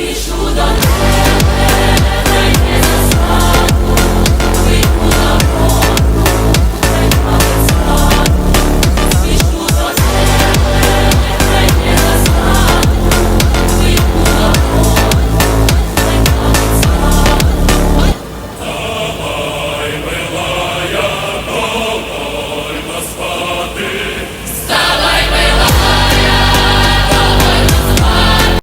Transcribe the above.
спішу до тебе.